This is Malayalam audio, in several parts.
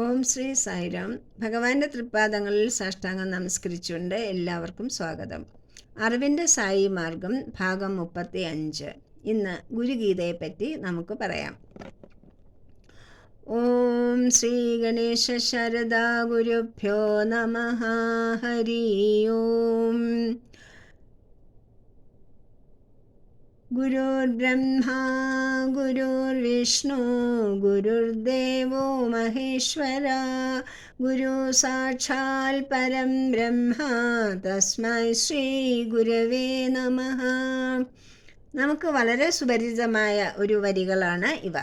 ഓം ശ്രീ സായിരാം. ഭഗവാന്റെ തൃപ്പാദങ്ങളിൽ സാഷ്ടാംഗം നമസ്കരിച്ചുകൊണ്ട് എല്ലാവർക്കും സ്വാഗതം. അറിവിന്റെ സായി മാർഗം ഭാഗം മുപ്പത്തി അഞ്ച് ഇന്ന് ഗുരുഗീതയെപ്പറ്റി നമുക്ക് പറയാം. ഓം ശ്രീ ഗണേശ ശരദാ ഗുരുഭ്യോ നമ. ഹരി ഓം. ഗുരുർബ്രഹ്മാ ഗുരുർവിഷ്ണു ഗുരുദേവോ മഹേശ്വര ഗുരു സാക്ഷാൽ പരം ബ്രഹ്മ തസ്മൈ ശ്രീ ഗുരവേ നമ. നമുക്ക് വളരെ സുപരിചിതമായ ഒരു വരികളാണ് ഇവ.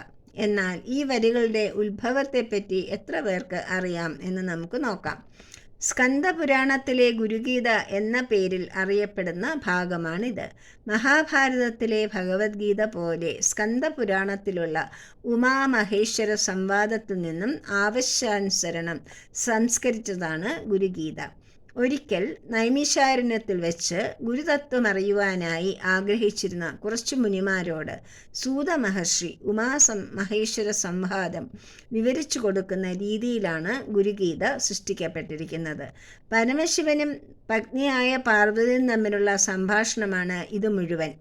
എന്നാൽ ഈ വരികളുടെ ഉത്ഭവത്തെപ്പറ്റി എത്ര പേർക്ക് അറിയാം എന്ന് നമുക്ക് നോക്കാം. സ്കന്ദപുരാണത്തിലെ ഗുരുഗീത എന്ന പേരിൽ അറിയപ്പെടുന്ന ഭാഗമാണിത്. മഹാഭാരതത്തിലെ ഭഗവത്ഗീത പോലെ സ്കന്ദപുരാണത്തിലുള്ള ഉമാമഹേശ്വര സംവാദത്തിൽ നിന്നും ആവശ്യാനുസരണം സംസ്കരിച്ചതാണ് ഗുരുഗീത. ഒരിക്കൽ നൈമിഷാരണ്യത്തിൽ വെച്ച് ഗുരുതത്വം അറിയുവാനായി ആഗ്രഹിച്ചിരുന്ന കുറച്ചു മുനിമാരോട് സൂത മഹർഷി ഉമാസം മഹേശ്വര സംവാദം വിവരിച്ചു കൊടുക്കുന്ന രീതിയിലാണ് ഗുരുഗീത സൃഷ്ടിക്കപ്പെട്ടിരിക്കുന്നത്. പരമശിവനും പത്നിയായ പാർവതിയും തമ്മിലുള്ള സംഭാഷണമാണ് ഇത് മുഴുവൻ.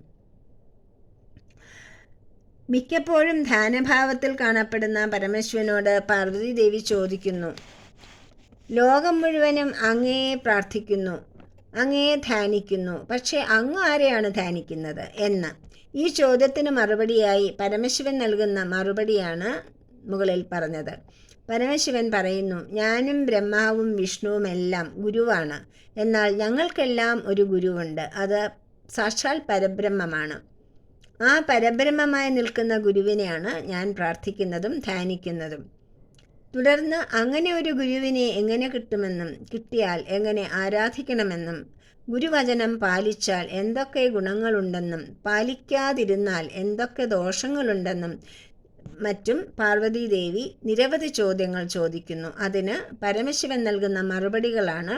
മിക്കപ്പോഴും ധ്യാനഭാവത്തിൽ കാണപ്പെടുന്ന പരമശിവനോട് പാർവതി ദേവി ചോദിക്കുന്നു ലോകം മുഴുവനും അങ്ങേ പ്രാർത്ഥിക്കുന്നു അങ്ങേ ധ്യാനിക്കുന്നു. പക്ഷേ അങ്ങ് ആരെയാണ് ധ്യാനിക്കുന്നത് എന്ന്? ഈ ചോദ്യത്തിന് മറുപടിയായി പരമശിവൻ നൽകുന്ന മറുപടിയാണ് മുകളിൽ പറഞ്ഞത്. പരമശിവൻ പറയുന്നു ഞാനും ബ്രഹ്മാവും വിഷ്ണുവും എല്ലാം ഗുരുവാണ്. എന്നാൽ ഞങ്ങൾക്കെല്ലാം ഒരു ഗുരുവുണ്ട്. അത് സാക്ഷാൽ പരബ്രഹ്മമാണ്. ആ പരബ്രഹ്മമായി നിൽക്കുന്ന ഗുരുവിനെയാണ് ഞാൻ പ്രാർത്ഥിക്കുന്നതും ധ്യാനിക്കുന്നതും. തുടർന്ന് അങ്ങനെ ഒരു ഗുരുവിനെ എങ്ങനെ കിട്ടുമെന്നും കിട്ടിയാൽ എങ്ങനെ ആരാധിക്കണമെന്നും ഗുരുവചനം പാലിച്ചാൽ എന്തൊക്കെ ഗുണങ്ങളുണ്ടെന്നും പാലിക്കാതിരുന്നാൽ എന്തൊക്കെ ദോഷങ്ങളുണ്ടെന്നും മറ്റും പാർവതീദേവി നിരവധി ചോദ്യങ്ങൾ ചോദിക്കുന്നു. അതിന് പരമശിവൻ നൽകുന്ന മറുപടികളാണ്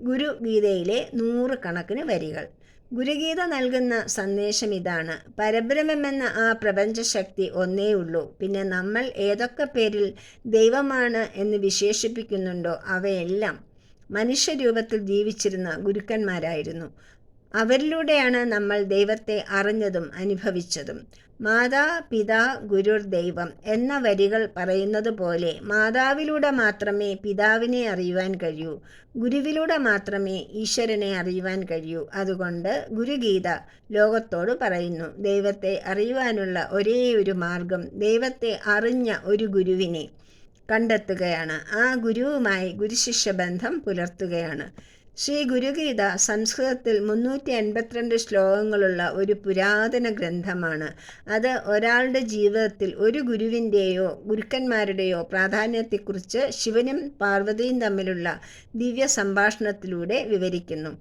ഗുരുഗീതയിലെ നൂറുകണക്കിന് വരികൾ. ഗുരുഗീത നൽകുന്ന സന്ദേശം ഇതാണ്. പരബ്രഹ്മമെന്ന ആ പ്രപഞ്ചശക്തി ഒന്നേ ഉള്ളൂ. പിന്നെ നമ്മൾ ഏതൊക്കെ പേരിൽ ദൈവമാണ് എന്ന് വിശേഷിപ്പിക്കുന്നുണ്ടോ അവയെല്ലാം മനുഷ്യരൂപത്തിൽ ജീവിച്ചിരുന്ന ഗുരുക്കന്മാരായിരുന്നു. അവരിലൂടെയാണ് നമ്മൾ ദൈവത്തെ അറിഞ്ഞതും അനുഭവിച്ചതും. മാതാ പിതാ ഗുരുർ ദൈവം എന്ന വരികൾ പറയുന്നത് പോലെ മാതാവിലൂടെ മാത്രമേ പിതാവിനെ അറിയുവാൻ കഴിയൂ. ഗുരുവിലൂടെ മാത്രമേ ഈശ്വരനെ അറിയുവാൻ കഴിയൂ. അതുകൊണ്ട് ഗുരുഗീത ലോകത്തോട് പറയുന്നു ദൈവത്തെ അറിയുവാനുള്ള ഒരേ ഒരു മാർഗം ദൈവത്തെ അറിഞ്ഞ ഒരു ഗുരുവിനെ കണ്ടെത്തുകയാണ്. ആ ഗുരുവുമായി ഗുരുശിഷ്യ ബന്ധം പുലർത്തുകയാണ്. ശ്രീ ഗുരുഗീത സംസ്കൃതത്തിൽ മുന്നൂറ്റി എൺപത്തിരണ്ട് ശ്ലോകങ്ങളുള്ള ഒരു പുരാതന ഗ്രന്ഥമാണ്. അത് ഒരാളുടെ ജീവിതത്തിൽ ഒരു ഗുരുവിന്റെയോ ഗുരുക്കന്മാരുടെയോ പ്രാധാന്യത്തെക്കുറിച്ച് ശിവനും പാർവതിയും തമ്മിലുള്ള ദിവ്യ സംഭാഷണത്തിലൂടെ വിവരിക്കുന്നു.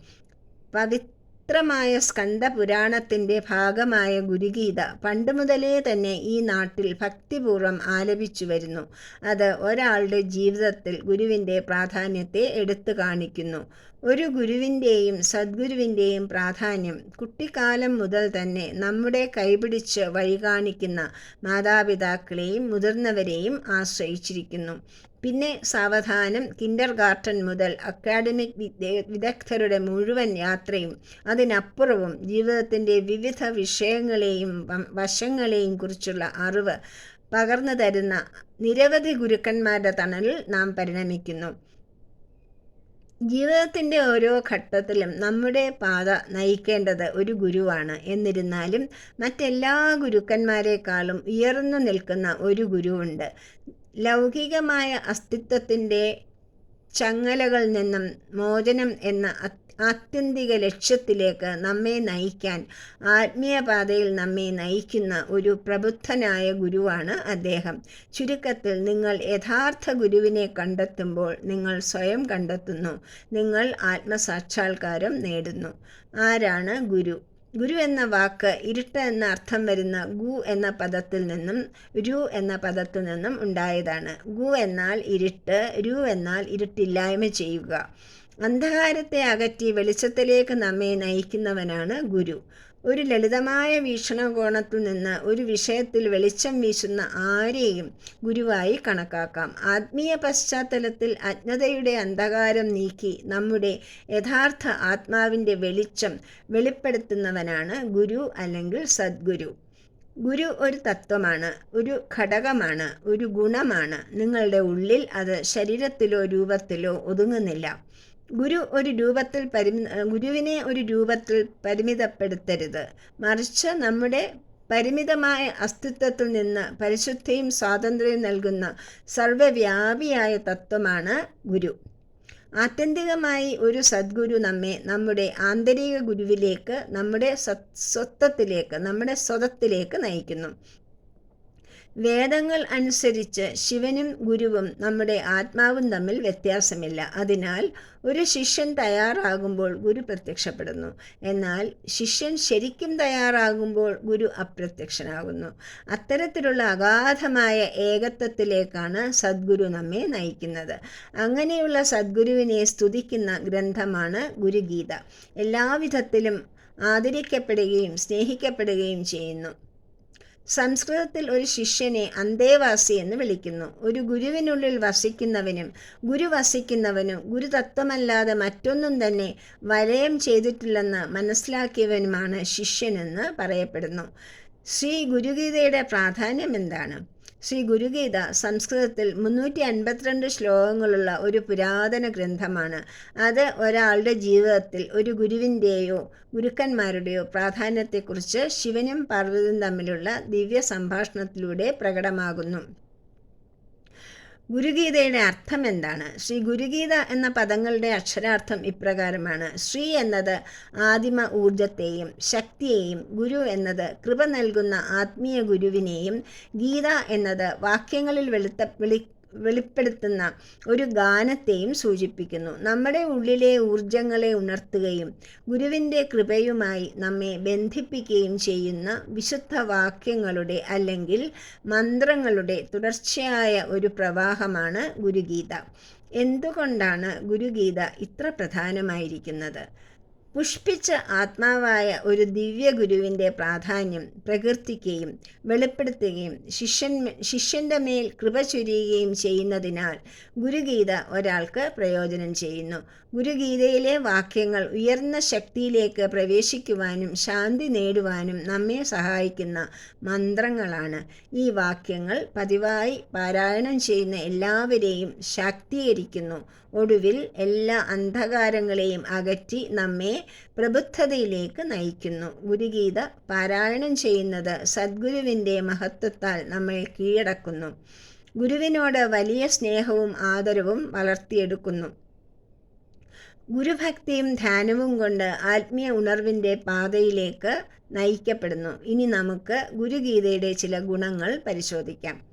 പവിത്രമായ സ്കന്ദപുരാണത്തിന്റെ ഭാഗമായ ഗുരുഗീത പണ്ടുമുതലേ തന്നെ ഈ നാട്ടിൽ ഭക്തിപൂർവം ആലപിച്ചു വരുന്നു. അത് ഒരാളുടെ ജീവിതത്തിൽ ഗുരുവിന്റെ പ്രാധാന്യത്തെ എടുത്തു കാണിക്കുന്നു. ഒരു ഗുരുവിന്റെയും സദ്ഗുരുവിന്റെയും പ്രാധാന്യം കുട്ടിക്കാലം മുതൽ തന്നെ നമ്മുടെ കൈപിടിച്ച് വഴി കാണിക്കുന്ന മാതാപിതാക്കളെയും മുതിർന്നവരെയും ആശ്രയിച്ചിരിക്കുന്നു. പിന്നെ സാവധാനം കിൻഡർ ഗാർട്ടൻ മുതൽ അക്കാഡമിക് വിദഗ്ധരുടെ മുഴുവൻ യാത്രയും അതിനപ്പുറവും ജീവിതത്തിന്റെ വിവിധ വിഷയങ്ങളെയും വശങ്ങളെയും കുറിച്ചുള്ള അറിവ് പകർന്നു തരുന്ന നിരവധി ഗുരുക്കന്മാരുടെ തണലിൽ നാം പരിണമിക്കുന്നു. ജീവിതത്തിന്റെ ഓരോ ഘട്ടത്തിലും നമ്മുടെ പാത നയിക്കേണ്ടത് ഒരു ഗുരുവാണ്. എന്നിരുന്നാലും മറ്റെല്ലാ ഗുരുക്കന്മാരെക്കാളും ഉയർന്നു നിൽക്കുന്ന ഒരു ഗുരുവുണ്ട്. ലൗകികമായ അസ്തിത്വത്തിന്റെ ചങ്ങലകളിൽ നിന്നും മോചനം എന്ന ആത്യന്തിക ലക്ഷ്യത്തിലേക്ക് നമ്മെ നയിക്കാൻ ആത്മീയപാതയിൽ നമ്മെ നയിക്കുന്ന ഒരു പ്രബുദ്ധനായ ഗുരുവാണ് അദ്ദേഹം. ചുരുക്കത്തിൽ നിങ്ങൾ യഥാർത്ഥ ഗുരുവിനെ കണ്ടെത്തുമ്പോൾ നിങ്ങൾ സ്വയം കണ്ടെത്തുന്നു. നിങ്ങൾ ആത്മസാക്ഷാത്കാരം നേടുന്നു. ആരാണ് ഗുരു? ഗുരു എന്ന വാക്ക് ഇരുട്ട് എന്ന അർത്ഥം വരുന്ന ഗു എന്ന പദത്തിൽ നിന്നും രു എന്ന പദത്തിൽ നിന്നും ഉണ്ടായതാണ്. ഗു എന്നാൽ ഇരുട്ട് രു എന്നാൽ ഇരുട്ടില്ലായ്മ ചെയ്യുക. അന്ധകാരത്തെ അകറ്റി വെളിച്ചത്തിലേക്ക് നമ്മെ നയിക്കുന്നവനാണ് ഗുരു. ഒരു ലളിതമായ വീക്ഷണകോണത്തിൽ നിന്ന് ഒരു വിഷയത്തിൽ വെളിച്ചം വീശുന്ന ആരെയും ഗുരുവായി കണക്കാക്കാം. ആത്മീയ പശ്ചാത്തലത്തിൽ അജ്ഞതയുടെ അന്ധകാരം നീക്കി നമ്മുടെ യഥാർത്ഥ ആത്മാവിന്റെ വെളിച്ചം വെളിപ്പെടുത്തുന്നവനാണ് ഗുരു അല്ലെങ്കിൽ സദ്ഗുരു. ഗുരു ഒരു തത്വമാണ് ഒരു ഘടകമാണ് ഒരു ഗുണമാണ്. നിങ്ങളുടെ ഉള്ളിൽ അത് ശരീരത്തിലോ രൂപത്തിലോ ഒതുങ്ങുന്നില്ല. ഗുരു ഒരു രൂപത്തിൽ പരിമി ഗുരുവിനെ ഒരു രൂപത്തിൽ പരിമിതപ്പെടുത്തരുത്. മറിച്ച് നമ്മുടെ പരിമിതമായ അസ്തിത്വത്തിൽ നിന്ന് പരിശുദ്ധിയും സ്വാതന്ത്ര്യവും നൽകുന്ന സർവവ്യാപിയായ തത്വമാണ് ഗുരു. ആത്യന്തികമായി ഒരു സദ്ഗുരു നമ്മെ നമ്മുടെ ആന്തരിക ഗുരുവിലേക്ക് നമ്മുടെ സ്വത്വത്തിലേക്ക് നമ്മുടെ സ്വതത്തിലേക്ക് നയിക്കുന്നു. വേദങ്ങൾ അനുസരിച്ച് ശിവനും ഗുരുവും നമ്മുടെ ആത്മാവും തമ്മിൽ വ്യത്യാസമില്ല. അതിനാൽ ഒരു ശിഷ്യൻ തയ്യാറാകുമ്പോൾ ഗുരു പ്രത്യക്ഷപ്പെടുന്നു. എന്നാൽ ശിഷ്യൻ ശരിക്കും തയ്യാറാകുമ്പോൾ ഗുരു അപ്രത്യക്ഷനാകുന്നു. അത്തരത്തിലുള്ള അഗാധമായ ഏകത്വത്തിലേക്കാണ് സദ്ഗുരു നമ്മെ നയിക്കുന്നത്. അങ്ങനെയുള്ള സദ്ഗുരുവിനെ സ്തുതിക്കുന്ന ഗ്രന്ഥമാണ് ഗുരുഗീത. എല്ലാവിധത്തിലും ആദരിക്കപ്പെടുകയും സ്നേഹിക്കപ്പെടുകയും ചെയ്യുന്നു. സംസ്കൃതത്തിൽ ഒരു ശിഷ്യനെ അന്തേവാസി എന്ന് വിളിക്കുന്നു. ഒരു ഗുരുവിനുള്ളിൽ വസിക്കുന്നവനും ഗുരു വസിക്കുന്നവനും ഗുരുതത്വമല്ലാതെ മറ്റൊന്നും തന്നെ വലയം ചെയ്തിട്ടില്ലെന്ന് മനസ്സിലാക്കിയവനുമാണ് ശിഷ്യനെന്ന് പറയപ്പെടുന്നു. ശ്രീ ഗുരുഗീതയുടെ പ്രാധാന്യം എന്താണ്? ശ്രീ ഗുരുഗീത സംസ്കൃതത്തിൽ മുന്നൂറ്റി അൻപത്തിരണ്ട് ശ്ലോകങ്ങളുള്ള ഒരു പുരാതന ഗ്രന്ഥമാണ്. അത് ഒരാളുടെ ജീവിതത്തിൽ ഒരു ഗുരുവിന്റെയോ ഗുരുക്കന്മാരുടെയോ പ്രാധാന്യത്തെക്കുറിച്ച് ശിവനും പാർവതിയും തമ്മിലുള്ള ദിവ്യ സംഭാഷണത്തിലൂടെ പ്രകടമാകുന്നു. ഗുരുഗീതയുടെ അർത്ഥം എന്താണ് ശ്രീ ഗുരുഗീത എന്ന പദങ്ങളുടെ അക്ഷരാർത്ഥം ഇപ്രകാരമാണ്. ശ്രീ എന്നത് ആദിമ ഊർജത്തെയും ശക്തിയെയും ഗുരു എന്നത് കൃപ നൽകുന്ന ആത്മീയ ഗുരുവിനെയും ഗീത എന്നത് വാക്യങ്ങളിൽ വെളുത്ത വെളി വെളിപ്പെടുത്തുന്ന ഒരു ഗാനത്തെയും സൂചിപ്പിക്കുന്നു. നമ്മുടെ ഉള്ളിലെ ഊർജങ്ങളെ ഉണർത്തുകയും ഗുരുവിന്റെ കൃപയുമായി നമ്മെ ബന്ധിപ്പിക്കുകയും ചെയ്യുന്ന വിശുദ്ധ വാക്യങ്ങളുടെ അല്ലെങ്കിൽ മന്ത്രങ്ങളുടെ തുടർച്ചയായ ഒരു പ്രവാഹമാണ് ഗുരുഗീത. എന്തുകൊണ്ടാണ് ഗുരുഗീത ഇത്ര പ്രധാനമായിരിക്കുന്നത്? പുഷ്പിച്ച ആത്മാവായ ഒരു ദിവ്യ ഗുരുവിന്റെ പ്രാധാന്യം പ്രകീർത്തിക്കുകയും വെളിപ്പെടുത്തുകയും ശിഷ്യൻ ശിഷ്യന്റെ മേൽ കൃപ ചൊരിയുകയും ചെയ്യുന്നതിനാൽ ഗുരുഗീത ഒരാൾക്ക് പ്രയോജനം ചെയ്യുന്നു. ഗുരുഗീതയിലെ വാക്യങ്ങൾ ഉയർന്ന ശക്തിയിലേക്ക് പ്രവേശിക്കുവാനും ശാന്തി നേടുവാനും നമ്മെ സഹായിക്കുന്ന മന്ത്രങ്ങളാണ്. ഈ വാക്യങ്ങൾ പതിവായി പാരായണം ചെയ്യുന്ന എല്ലാവരെയും ശാക്തീകരിക്കുന്നു. ഒടുവിൽ എല്ലാ അന്ധകാരങ്ങളെയും അകറ്റി നമ്മെ പ്രബുദ്ധതയിലേക്ക് നയിക്കുന്നു. ഗുരുഗീത പാരായണം ചെയ്യുന്നത് സദ്ഗുരുവിന്റെ മഹത്വത്താൽ നമ്മെ കീഴടക്കുന്നു. ഗുരുവിനോട് വലിയ സ്നേഹവും ആദരവും വളർത്തിയെടുക്കുന്നു. ഗുരുഭക്തിയും ധ്യാനവും കൊണ്ട് ആത്മീയ ഉണർവിന്റെ പാതയിലേക്ക് നയിക്കപ്പെടുന്നു. ഇനി നമുക്ക് ഗുരുഗീതയുടെ ചില ഗുണങ്ങൾ പരിശോധിക്കാം.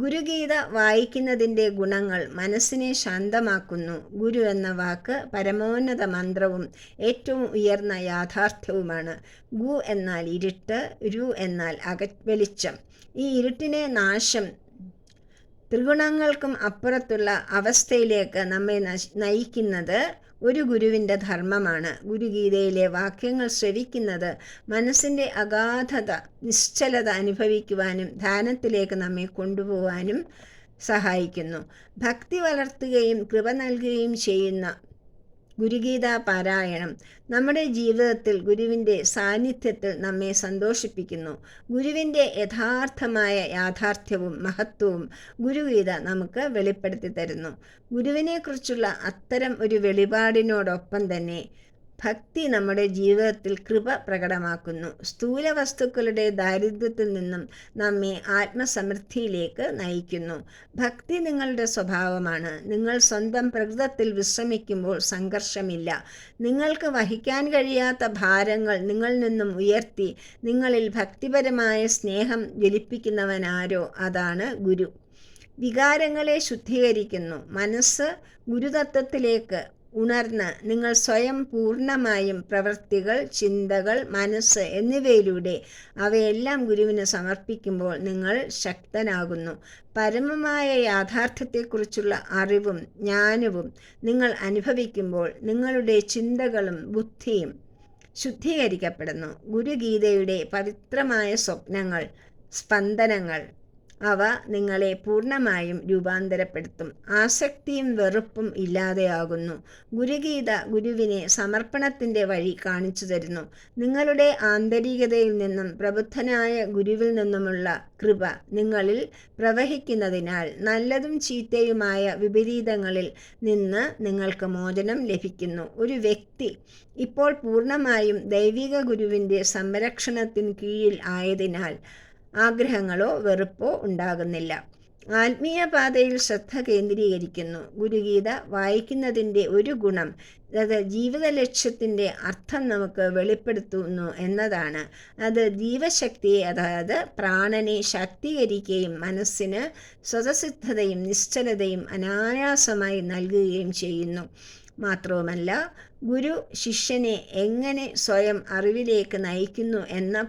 ഗുരുഗീത വായിക്കുന്നതിന്റെ ഗുണങ്ങൾ മനസ്സിനെ ശാന്തമാക്കുന്നു. ഗുരു എന്ന വാക്ക് പരമോന്നത മന്ത്രവും ഏറ്റവും ഉയർന്ന യാഥാർത്ഥ്യവുമാണ്. ഗു എന്നാൽ ഇരുട്ട് രു എന്നാൽ അക വെളിച്ചം. ഈ ഇരുട്ടിനെ നാശം ത്രിഗുണങ്ങൾക്കും അപ്പുറത്തുള്ള അവസ്ഥയിലേക്ക് നമ്മെ നയിക്കുന്നത് ഒരു ഗുരുവിന്റെ ധർമ്മമാണ്. ഗുരുഗീതയിലെ വാക്യങ്ങൾ ശ്രവിക്കുന്നത് മനസ്സിന്റെ അഗാധത നിശ്ചലത അനുഭവിക്കുവാനും ധ്യാനത്തിലേക്ക് നമ്മെ കൊണ്ടുപോകാനും സഹായിക്കുന്നു. ഭക്തി വളർത്തുകയും കൃപ നൽകുകയും ചെയ്യുന്ന ഗുരുഗീത പാരായണം. നമ്മുടെ ജീവിതത്തിൽ ഗുരുവിന്റെ സാന്നിധ്യത്തിൽ നമ്മെ സന്തോഷിപ്പിക്കുന്നു. ഗുരുവിന്റെ യഥാർത്ഥമായ യാഥാർത്ഥ്യവും മഹത്വവും ഗുരുഗീത നമുക്ക് വെളിപ്പെടുത്തി തരുന്നു. ഗുരുവിനെക്കുറിച്ചുള്ള അത്തരം ഒരു വെളിപാടിനോടൊപ്പം തന്നെ ഭക്തി നമ്മുടെ ജീവിതത്തിൽ കൃപ പ്രകടമാക്കുന്നു. സ്ഥൂല വസ്തുക്കളുടെ ദാരിദ്ര്യത്തിൽ നിന്നും നമ്മെ ആത്മസമൃദ്ധിയിലേക്ക് നയിക്കുന്നു. ഭക്തി നിങ്ങളുടെ സ്വഭാവമാണ്. നിങ്ങൾ സ്വന്തം പ്രകൃതത്തിൽ വിശ്രമിക്കുമ്പോൾ സംഘർഷമില്ല. നിങ്ങൾക്ക് വഹിക്കാൻ കഴിയാത്ത ഭാരങ്ങൾ നിങ്ങളിൽ നിന്നും ഉയർത്തി നിങ്ങളിൽ ഭക്തിപരമായ സ്നേഹം ജലിപ്പിക്കുന്നവനാരോ അതാണ് ഗുരു. വികാരങ്ങളെ ശുദ്ധീകരിക്കുന്നു. മനസ്സ് ഗുരുതത്വത്തിലേക്ക് ഉണർന്ന് നിങ്ങൾ സ്വയം പൂർണമായും പ്രവൃത്തികൾ ചിന്തകൾ മനസ്സ് എന്നിവയിലൂടെ അവയെല്ലാം ഗുരുവിന് സമർപ്പിക്കുമ്പോൾ നിങ്ങൾ ശക്തനാകുന്നു. പരമമായ യാഥാർത്ഥ്യത്തെക്കുറിച്ചുള്ള അറിവും ജ്ഞാനവും നിങ്ങൾ അനുഭവിക്കുമ്പോൾ നിങ്ങളുടെ ചിന്തകളും ബുദ്ധിയും ശുദ്ധീകരിക്കപ്പെടുന്നു. ഗുരുഗീതയുടെ പവിത്രമായ സ്വപ്നങ്ങൾ സ്പന്ദനങ്ങൾ അവ നിങ്ങളെ പൂർണമായും രൂപാന്തരപ്പെടുത്തും. ആസക്തിയും വെറുപ്പും ഇല്ലാതെയാകുന്നു. ഗുരുഗീത ഗുരുവിനെ സമർപ്പണത്തിന്റെ വഴി കാണിച്ചു തരുന്നു. നിങ്ങളുടെ ആന്തരികതയിൽ നിന്നും പ്രബുദ്ധനായ ഗുരുവിൽ നിന്നുമുള്ള കൃപ നിങ്ങളിൽ പ്രവഹിക്കുന്നതിനാൽ നല്ലതും ചീത്തയുമായ വിപരീതങ്ങളിൽ നിന്ന് നിങ്ങൾക്ക് മോചനം ലഭിക്കുന്നു. ഒരു വ്യക്തി ഇപ്പോൾ പൂർണമായും ദൈവിക ഗുരുവിന്റെ സംരക്ഷണത്തിന് കീഴിൽ ആയതിനാൽ ആഗ്രഹങ്ങളോ വെറുപ്പോ ഉണ്ടാകുന്നില്ല. ആത്മീയ പാതയിൽ ശ്രദ്ധ കേന്ദ്രീകരിക്കുന്നു. ഗുരുഗീത വായിക്കുന്നതിന്റെ ഒരു ഗുണം അത് ജീവിത ലക്ഷ്യത്തിന്റെ അർത്ഥം നമുക്ക് വെളിപ്പെടുത്തുന്നു എന്നതാണ്. അത് ജീവശക്തിയെ അതായത് പ്രാണനെ ശാക്തീകരിക്കുകയും മനസ്സിന് സ്വതസിദ്ധതയും നിശ്ചലതയും അനായാസമായി നൽകുകയും ചെയ്യുന്നു. മാത്രവുമല്ല ഗുരു ശിഷ്യനെ എങ്ങനെ സ്വയം അറിവിലേക്ക് നയിക്കുന്നു എന്ന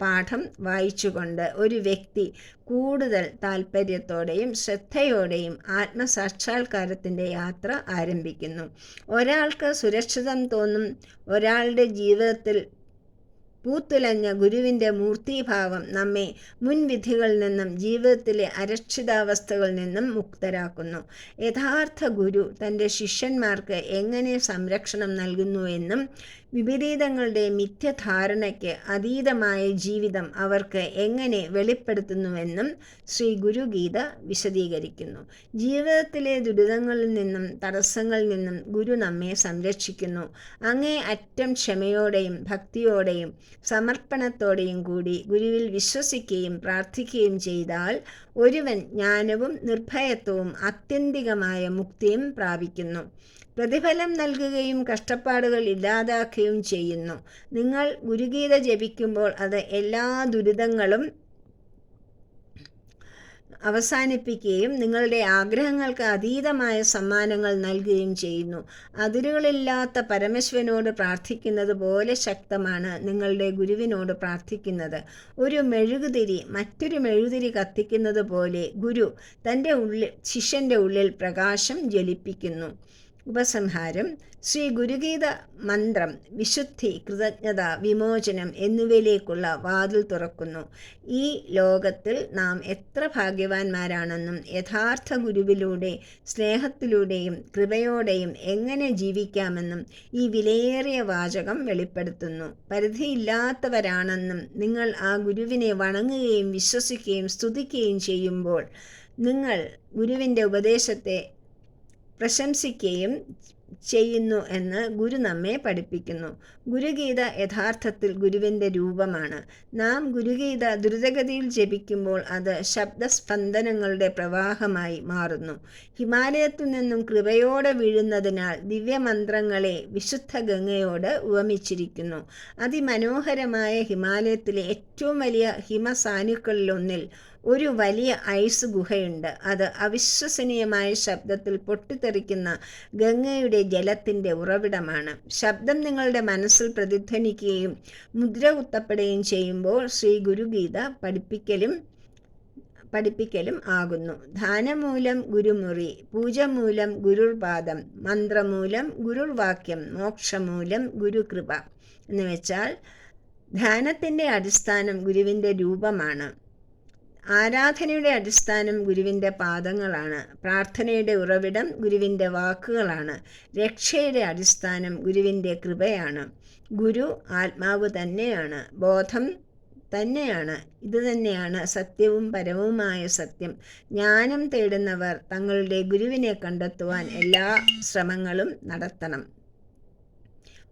പാഠം വായിച്ചുകൊണ്ട് ഒരു വ്യക്തി കൂടുതൽ താല്പര്യത്തോടെയും ശ്രദ്ധയോടെയും ആത്മസാക്ഷാത്കാരത്തിന്റെ യാത്ര ആരംഭിക്കുന്നു. ഒരാൾക്ക് സുരക്ഷിതം തോന്നും ഒരാളുടെ ജീവിതത്തിൽ പൂത്തുലഞ്ഞ ഗുരുവിന്റെ മൂർത്തിഭാവം നമ്മെ മുൻവിധികളിൽ നിന്നും ജീവിതത്തിലെ അരക്ഷിതാവസ്ഥകളിൽ നിന്നും മുക്തരാക്കുന്നു. യഥാർത്ഥ ഗുരു തന്റെ ശിഷ്യന്മാർക്ക് എങ്ങനെ സംരക്ഷണം നൽകുന്നുവെന്നും വിപരീതങ്ങളുടെ മിഥ്യധാരണയ്ക്ക് അതീതമായ ജീവിതം അവർക്ക് എങ്ങനെ വെളിപ്പെടുത്തുന്നുവെന്നും ശ്രീ ഗുരുഗീത വിശദീകരിക്കുന്നു. ജീവിതത്തിലെ ദുരിതങ്ങളിൽ നിന്നും തടസ്സങ്ങളിൽ നിന്നും ഗുരു നമ്മെ സംരക്ഷിക്കുന്നു. അങ്ങേ അറ്റം ക്ഷമയോടെയും ഭക്തിയോടെയും സമർപ്പണത്തോടെയും കൂടി ഗുരുവിൽ വിശ്വസിക്കുകയും പ്രാർത്ഥിക്കുകയും ചെയ്താൽ ഒരുവൻ ജ്ഞാനവും നിർഭയത്വവും ആത്യന്തികമായ മുക്തിയും പ്രാപിക്കുന്നു. പ്രതിഫലം നൽകുകയും കഷ്ടപ്പാടുകൾ ഇല്ലാതാക്കുകയും ചെയ്യുന്നു. നിങ്ങൾ ഗുരുഗീത ജപിക്കുമ്പോൾ അത് എല്ലാ ദുരിതങ്ങളും അവസാനിപ്പിക്കുകയും നിങ്ങളുടെ ആഗ്രഹങ്ങൾക്ക് അതീതമായ സമ്മാനങ്ങൾ നൽകുകയും ചെയ്യുന്നു. അതിരുകളില്ലാത്ത പരമശിവനോട് പ്രാർത്ഥിക്കുന്നത് പോലെ ശക്തമാണ് നിങ്ങളുടെ ഗുരുവിനോട് പ്രാർത്ഥിക്കുന്നത്. ഒരു മെഴുകുതിരി മറ്റൊരു മെഴുകുതിരി കത്തിക്കുന്നത് പോലെ ഗുരു തന്റെ ഉള്ളിൽ ശിഷ്യന്റെ ഉള്ളിൽ പ്രകാശം ജ്വലിപ്പിക്കുന്നു. ഉപസംഹാരം ശ്രീ ഗുരുഗീത മന്ത്രം വിശുദ്ധി കൃതജ്ഞത വിമോചനം എന്നിവയിലേക്കുള്ള വാതിൽ തുറക്കുന്നു. ഈ ലോകത്തിൽ നാം എത്ര ഭാഗ്യവാന്മാരാണെന്നും യഥാർത്ഥ ഗുരുവിലൂടെ സ്നേഹത്തിലൂടെയും കൃപയോടെയും എങ്ങനെ ജീവിക്കാമെന്നും ഈ വിലയേറിയ വാചകം വെളിപ്പെടുത്തുന്നു. പരിധിയില്ലാത്തവരാണെന്നും നിങ്ങൾ ആ ഗുരുവിനെ വണങ്ങുകയും വിശ്വസിക്കുകയും സ്തുതിക്കുകയും ചെയ്യുമ്പോൾ നിങ്ങൾ ഗുരുവിന്റെ ഉപദേശത്തെ പ്രശംസിക്കുകയും ചെയ്യുന്നു എന്ന് ഗുരു നമ്മെ പഠിപ്പിക്കുന്നു. ഗുരുഗീത യഥാർത്ഥത്തിൽ ഗുരുവിന്റെ രൂപമാണ്. നാം ഗുരുഗീത ദ്രുതഗതിയിൽ ജപിക്കുമ്പോൾ അത് ശബ്ദസ്പന്ദനങ്ങളുടെ പ്രവാഹമായി മാറുന്നു. ഹിമാലയത്തിൽ നിന്നും കൃപയോടെ വീഴുന്നതിനാൽ ദിവ്യമന്ത്രങ്ങളെ വിശുദ്ധ ഗംഗയോട് ഉപമിച്ചിരിക്കുന്നു. അതിമനോഹരമായ ഹിമാലയത്തിലെ ഏറ്റവും വലിയ ഹിമസാനുക്കളിലൊന്നിൽ ഒരു വലിയ ഐസ് ഗുഹയുണ്ട്. അത് അവിശ്വസനീയമായ ശബ്ദത്തിൽ പൊട്ടിത്തെറിക്കുന്ന ഗംഗയുടെ ജലത്തിന്റെ ഉറവിടമാണ്. ശബ്ദം നിങ്ങളുടെ മനസ്സിൽ പ്രതിധ്വനിക്കുകയും മുദ്ര കുത്തപ്പെടുകയും ചെയ്യുമ്പോൾ ശ്രീ ഗുരുഗീത പഠിപ്പിക്കലും പഠിപ്പിക്കലും ആകുന്നു. ധാനമൂലം ഗുരുമുറി പൂജമൂലം ഗുരുർപാദം മന്ത്രമൂലം ഗുരുർവാക്യം മോക്ഷമൂലം ഗുരുകൃപ എന്ന് വെച്ചാൽ ധ്യാനത്തിന്റെ അടിസ്ഥാനം ഗുരുവിന്റെ രൂപമാണ്. ആരാധനയുടെ അടിസ്ഥാനം ഗുരുവിന്റെ പാദങ്ങളാണ്. പ്രാർത്ഥനയുടെ ഉറവിടം ഗുരുവിന്റെ വാക്കുകളാണ്. രക്ഷയുടെ അടിസ്ഥാനം ഗുരുവിന്റെ കൃപയാണ്. ഗുരു ആത്മാവ് തന്നെയാണ്. ബോധം തന്നെയാണ്. ഇതുതന്നെയാണ് സത്യവും പരവുമായ സത്യം. ജ്ഞാനം തേടുന്നവർ തങ്ങളുടെ ഗുരുവിനെ കണ്ടെത്തുവാൻ എല്ലാ ശ്രമങ്ങളും നടത്തണം.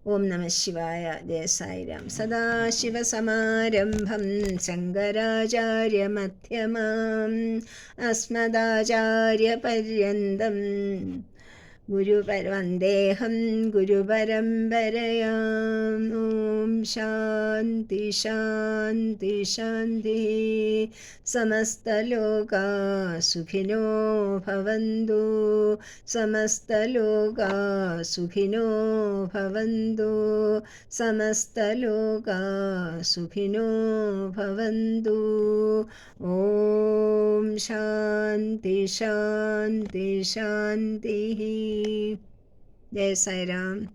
ഓം നമ ശിവായ ജയ സായിരാം സദാശിവസമാരംഭം ശങ്കരാചാര്യമധ്യമാം അസ്മദാചാര്യപര്യന്തം ഗുരുപരവന്ദേഹം ഗുരുപരമ്പരയാം ഓം ശാന്തി ശാന്തി ശാന്തി. സമസ്തലോകാ സുഖിനോ ഭവന്തു. സമസ്തലോകാ സുഖിനോ ഭവന്തു. സമസ്തലോകാ സുഖിനോ ഭവന്തു. ഓം ശാന്തി ശാന്തി ശാന്തി. Yes, I era.